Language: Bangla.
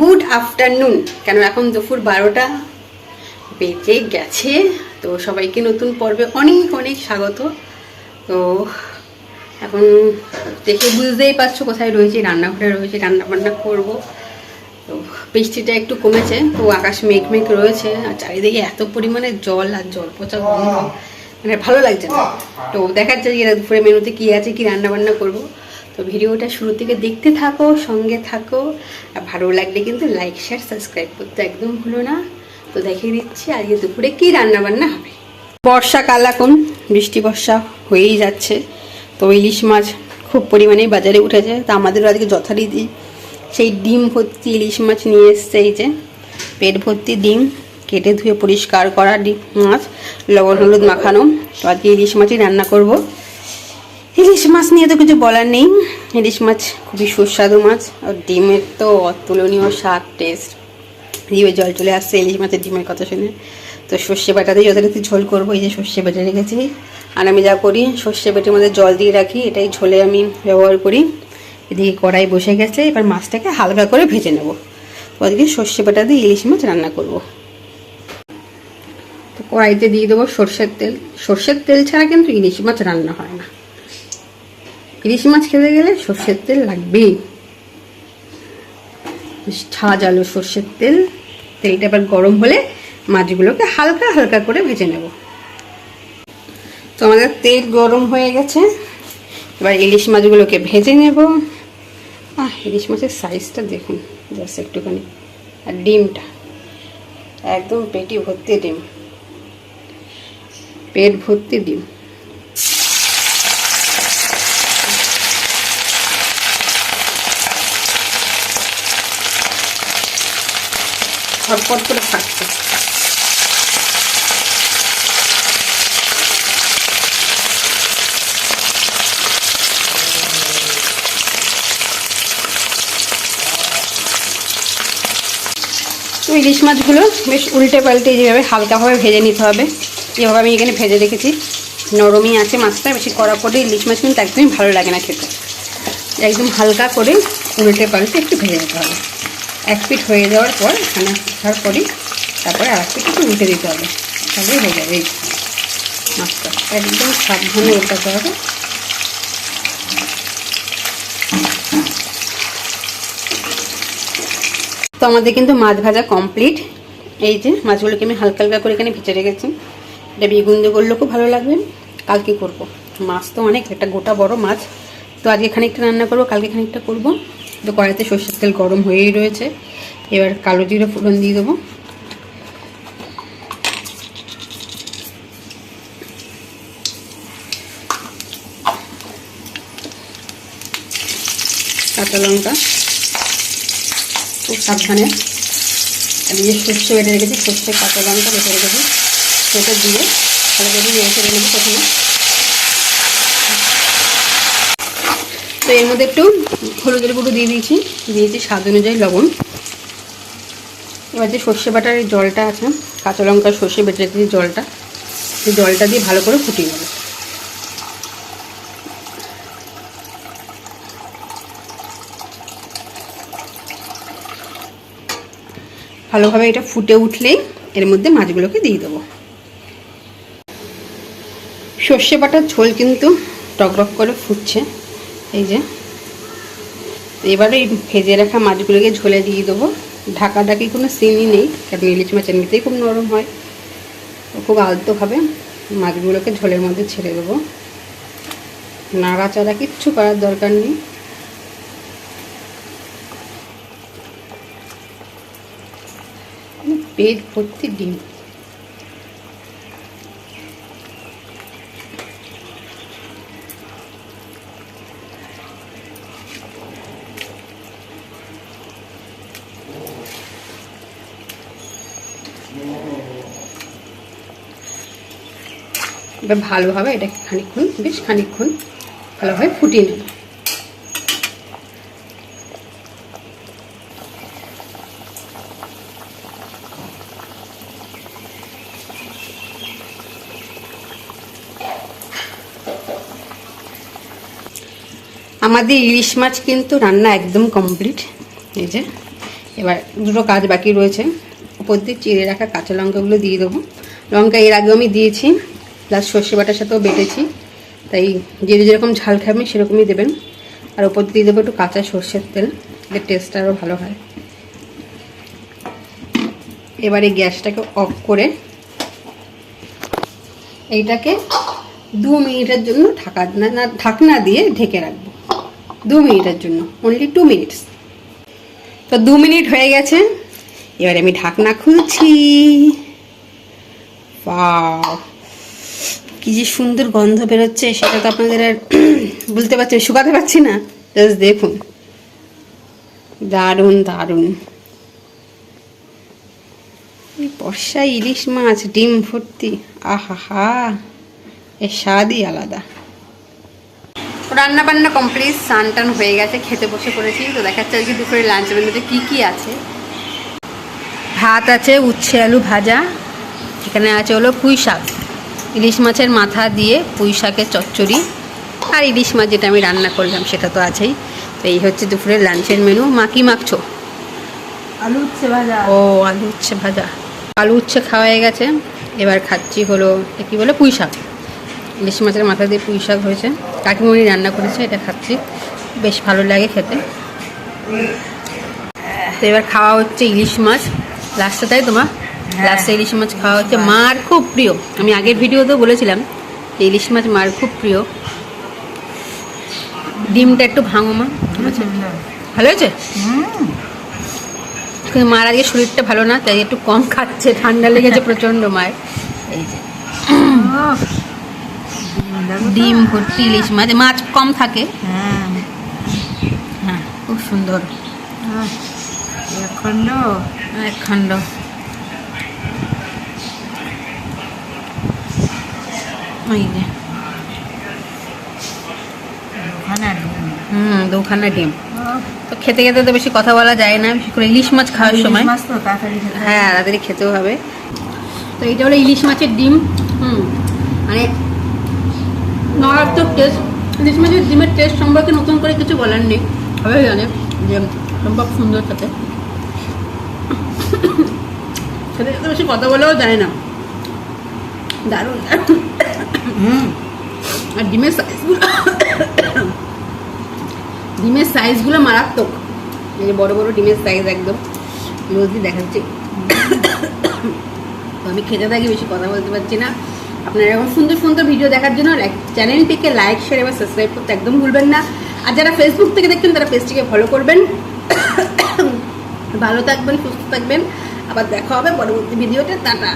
Good afternoon. কেন এখন দুপুর বারোটা বেজে গেছে, তো সবাইকে নতুন পর্বে অনেক অনেক স্বাগত। তো এখন দেখে বুঝতেই পারছ কোথায় রয়েছে, রান্নাঘরে রয়েছে রান্না বান্না করব। তো বৃষ্টিটা একটু কমেছে, তো আকাশ মেঘ মেঘ রয়েছে, আর চারিদিকে এত পরিমাণে জল আর জল পচা মানে ভালো লাগছে না। তো দেখাচ্ছে যে দুপুরে মেনুতে কী আছে, কি রান্না বান্না করব। তো ভিডিওটা শুরু থেকে দেখতে থাকো, সঙ্গে থাকো। আর ভালো লাগলে কিন্তু লাইক শেয়ার সাবস্ক্রাইব করতে একদম ভুলো না। তো দেখিয়ে দিচ্ছি আজকে দুপুরে কী রান্না বান্না হবে। বর্ষাকাল এখন, বৃষ্টি, বর্ষা হয়েই যাচ্ছে। তো ইলিশ মাছ খুব পরিমাণেই বাজারে উঠেছে। তো আমাদেরও আজকে যথারীতি সেই ডিম ভর্তি ইলিশ মাছ নিয়ে এসছে এই যে। পেট ভর্তি ডিম, কেটে ধুয়ে পরিষ্কার করা ডিম মাছ, লবণ, হলুদ মাখানো। তো আজকে ইলিশ মাছই রান্না করব। ইলিশ মাছ নিয়ে তো কিছু বলার নেই। ইলিশ মাছ খুবই সুস্বাদু মাছ, আর ডিমের তো অতুলনীয় স্বাদ টেস্ট জিভে জল চলে আসছে, ইলিশ মাছের ডিমের কথা শুনে। তো সর্ষে বাটাতে যথারীতি ঝোল করব, এই যে সর্ষে বেটে রেখেছি। আর আমি যা করি, সর্ষে বেটের মধ্যে জল দিয়ে রাখি, এটাই ঝোলে আমি ব্যবহার করি। এদিকে কড়াই বসে গেছে, এবার মাছটাকে হালকা করে ভেজে নেব। আজকে সর্ষে বাটা দিয়ে ইলিশ মাছ রান্না করব। তো কড়াইতে দিয়ে দেবো সর্ষের তেল। সর্ষের তেল ছাড়া কিন্তু ইলিশ মাছ রান্না হয় না। ইলিশ মাছ খেতে গেলে সর্ষের তেল লাগবেই। আলু সর্ষের তেল। তেলটা এবার গরম হলে মাছগুলোকে হালকা হালকা করে ভেজে নেব। তো আমাদের তেল গরম হয়ে গেছে। এবার ইলিশ মাছগুলোকে ভেজে নেব। আহ, ইলিশ মাছের সাইজটা দেখুন। জাস্ট একটুখানি। আর ডিমটা। একদম পেটি ভর্তি ডিম। পেট ভর্তি ডিম। ছটপট করে তো ইলিশ মাছগুলো বেশ উল্টে পাল্টে যেভাবে হালকাভাবে ভেজে নিতে হবে যেভাবে আমি এখানে ভেজে রেখেছি। নরমই আছে মাছটা, বেশি কড়া করে ইলিশ মাছ কিন্তু একদমই ভালো লাগে না খেতে। একদম হালকা করে উল্টে পাল্টে একটু ভেজে নিতে হবে। এক পিঠ হয়ে যাওয়ার পর খানা খাওয়ার পরই তারপরে আর এক পিঠ একটু উল্টে দিতে হবে। তাহলেই হয়ে যাবে এই মাছটা। একদম সাবধানে উল্টাতে হবে। তো আমাদের কিন্তু মাছ ভাজা কমপ্লিট। এই যে মাছগুলোকে আমি হালকা হালকা করে এখানে ভেজে রেখেছি। এটা বেগুন দিয়ে করলেও খুব ভালো লাগবে। কালকে করব। মাছ তো অনেক, একটা গোটা বড় মাছ। তো আজকে খানিকটা রান্না করব, কালকে খানিকটা করব। তো কড়াইতে সর্ষের তেল গরম হয়েই রয়েছে। এবার কালো জিরে ফোড়ন দিয়ে দেবো। কাঁচা লঙ্কা খুব সাবধানে। আমি যে সর্ষে বেটে রেখেছি, সর্ষে কাঁচা লঙ্কা বেটে রেখেছি, সেটা দিয়ে ভালো করে নেব প্রথমে। তো এর মধ্যে একটু হলুদের গুঁড়ো দিয়ে দিয়েছি। দিয়েছি স্বাদ অনুযায়ী লবণ। এবার যে সর্ষে বাটার জলটা আছে, কাঁচা লঙ্কা সর্ষে বেটে রেখেছি জলটা, সেই জলটা দিয়ে ভালো করে ফুটিয়ে নেব। ভালোভাবে এটা ফুটে উঠলেই এর মধ্যে মাছগুলোকে দিয়ে দেবো। সর্ষে বাটার ঝোল কিন্তু টকটক করে ফুটছে। এই যে। এবারে এই ভেজে রাখা মাছগুলোকে ঝোলে দিয়ে দেবো। ঢাকা ঢাকি কোনো সিনই নেই, কারণ ইলিশ মাছ এমনিতেই খুব নরম হয়। খুব আলতোভাবে মাছগুলোকে ঝোলের মধ্যে ছেড়ে দেবো। নাড়াচাড়া কিচ্ছু করার দরকার নেই। পেট ভর্তি ডিম। এবার ভালোভাবে এটাকে খানিক্ষণ বেশ খানিক্ষণ ভালোভাবে ফুটিয়ে নেব। আমাদের ইলিশ মাছ কিন্তু রান্না একদম কমপ্লিট এই যে, এবার দুটো কাজ বাকি রয়েছে। ওপর দিয়ে চিড়ে রাখা কাঁচা লঙ্কাগুলো দিয়ে দেবো। লঙ্কা এর আগেও আমি দিয়েছি প্লাস সর্ষে বাটার সাথেও বেটেছি। তাই যে যেরকম ঝাল খাবেন সেরকমই দেবেন। আর ওপর দিয়ে দেবো একটু কাঁচা সর্ষের তেল এর টেস্টটা আরও ভালো হয়। এবারে গ্যাসটাকে অফ করে এইটাকে দু মিনিটের জন্য ঢাকা, না ঢাকনা দিয়ে ঢেকে রাখব। দু মিনিটের জন্য অনলি টু মিনিটস তো দু মিনিট হয়ে গেছে। এবারে আমি ঢাকনা খুলছি! কি যে সুন্দর গন্ধ বেরোচ্ছে, সেটা তো আপনাদের আর বলতে পারছি শুকাতে পারছি না। জাস্ট দেখুন। দারুণ দারুণ। এই বর্ষায় ইলিশ মাছ, ডিম ভর্তি আহা হা এর স্বাদই আলাদা। রান্না বান্না কমপ্লিট স্নান টান হয়ে গেছে, খেতে বসে পড়েছি। তো দেখাচ্ছে আজকে দুপুরে লাঞ্চ মেনুতে কী কী আছে। ভাত আছে উচ্ছে আলু ভাজা। এখানে আছে হলো পুঁই শাক। ইলিশ মাছের মাথা দিয়ে পুঁই শাকের চচ্চড়ি। আর ইলিশ মাছ যেটা আমি রান্না করলাম সেটা তো আছেই। তো এই হচ্ছে দুপুরের লাঞ্চের মেনু মা কি মাখছো? আলু উচ্ছে ভাজা। ও আলু উচ্ছে ভাজা। আলু উচ্ছে খাওয়া হয়ে গেছে। এবার খাচ্ছি হলো কী বলে পুঁই শাক। ইলিশ মাছের মাথা দিয়ে পুঁই শাক হয়েছে। কাকিমণি রান্না করেছে এটা খাচ্ছি। বেশ ভালো লাগে খেতে। তো এবার খাওয়া হচ্ছে ইলিশ মাছ। লাস্টে তাই তোমার লাস্টে ইলিশ মাছ খাওয়া হচ্ছে। মার খুব প্রিয়। আমি আগের ভিডিওতেও বলেছিলাম যে ইলিশ মাছ মার খুব প্রিয়। ডিমটা একটু ভাঙো মা। ভালো হয়েছে? কিন্তু মার আজকে শরীরটা ভালো না তাই একটু কম খাচ্ছে। ঠান্ডা লেগেছে প্রচণ্ড মায়ের। এই যে। ডিম ভর্তি ইলিশ মাছ। মাছ কম থাকে। হ্যাঁ। হ্যাঁ খুব সুন্দর। খন্ড? এক খণ্ড ওই যে। হুম দুখানা ডিম। তো খেতে খেতে তো বেশি কথা বলা যায় না করে ইলিশ মাছ খাওয়ার সময়। হয়। তাড়াতাড়ি খেতেও হবে। তো এটা হলো ইলিশ মাছের ডিম। হুম মানে মারাত্মক টেস্ট ইলিশ মাছের ডিমের টেস্ট সম্পর্কে নতুন করে কিছু বলার নেই। সবাই জানে যে সম্ভব সুন্দর খেতে। খেতে খেতে বেশি কথা বলেও যায় না। দারুণ। দারুণ হুম। আর ডিমের সাইজগুলো ডিমের সাইজগুলো মারাত্মক। এই যে বড় বড় ডিমের সাইজ একদম। রোজই দেখাচ্ছি। তো আমি খেতে থাকি বেশি কথা বলতে পারছি না। আপনারা এরকম সুন্দর সুন্দর ভিডিও দেখার জন্য চ্যানেলটিকে লাইক শেয়ার এবং সাবস্ক্রাইব করতে একদম ভুলবেন না। আর যারা ফেসবুক থেকে দেখছেন তারা পেজটিকে ফলো করবেন। ভালো থাকবেন সুস্থ থাকবেন। আবার দেখা হবে পরবর্তী ভিডিওতে টাটা।